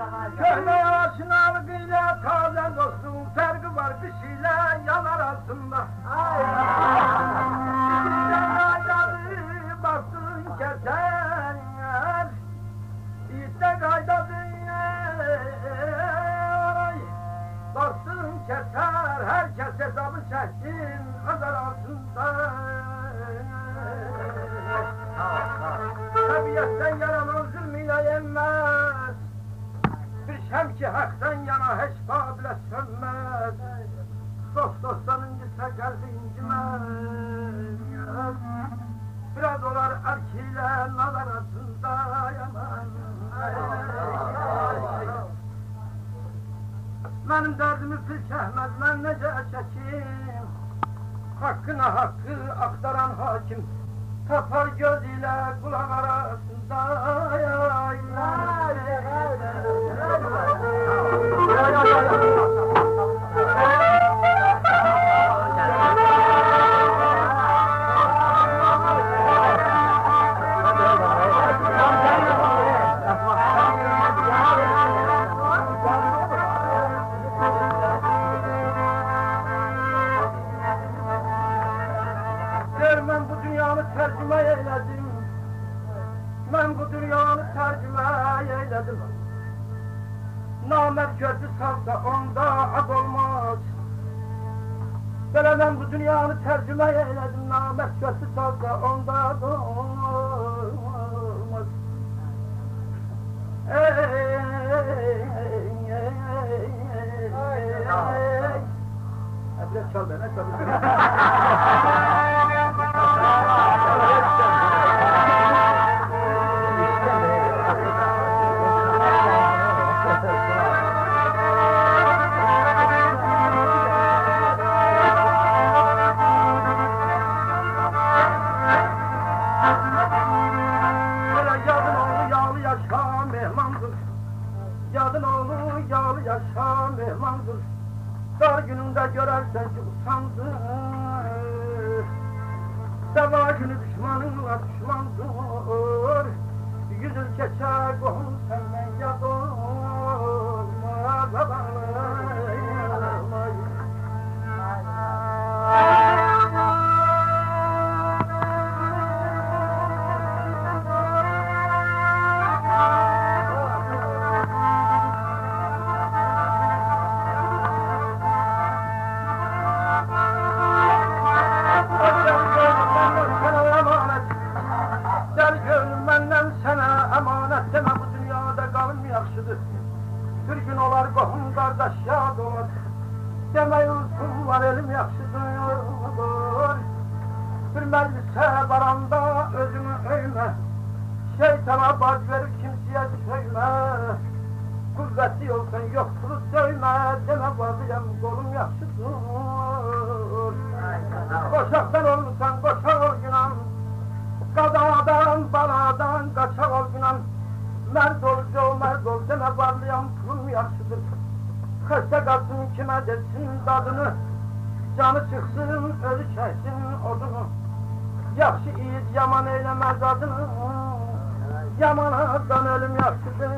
Köhne aşinalığıyla taze dostum. Fergi var bir şeyle yanar aslında. İçinden aydalı baktın keser İşte kaydadı Baktın keser Herkes hesabı çeksin Azar altında. Tabiatten yaranan zulmüyle yenmez Bir şem ki haktan yana hiç bile sönmez. Dost dosttan incitse kalbi incimez. Biraz olar erkiyle nal arasında yaman Benim derdimi pil çekmez ben nece çekeyim? Hakkına hakkı aktaran hakim Tapar göz ile kulak arasında tercüme eyledim Ben bu dünyanı tercüme eyledim Namert gözü salsa onda ad olmaz Böyle ben bu dünyanı tercüme eyledim Namert gözü salsa onda ad olmaz Ey, Biraz çal bana çal. Yadın oğlu yağlı yaşa mehmandır Dar gününde görersen ki usandır Sabah günü düşmanınla düşmandır. Yüzün geçer kohum senden olar qohum qardaş yad olur Deme yurtum var elim yaxşıdır Bir məclisə baranda özümü öyme Şeytana bac verir kimseye söyleme Kuvveti yoksan yoksulu söyleme Deme vaziyem kolum yaxşıdır Koşaktan olmuşsan koşak ol günan Qadadan, baladan qaçaq ol günan Mərd ol, co, mərd ol, demə varlayan pulum yaxşıdır Xəstə qalsın kimə desin dadını? Canı çıxsın, ölü çəksin odunu. Yaxşı iyiz, yaman eyləməz adını Yaman addan ölüm yaxşıdır.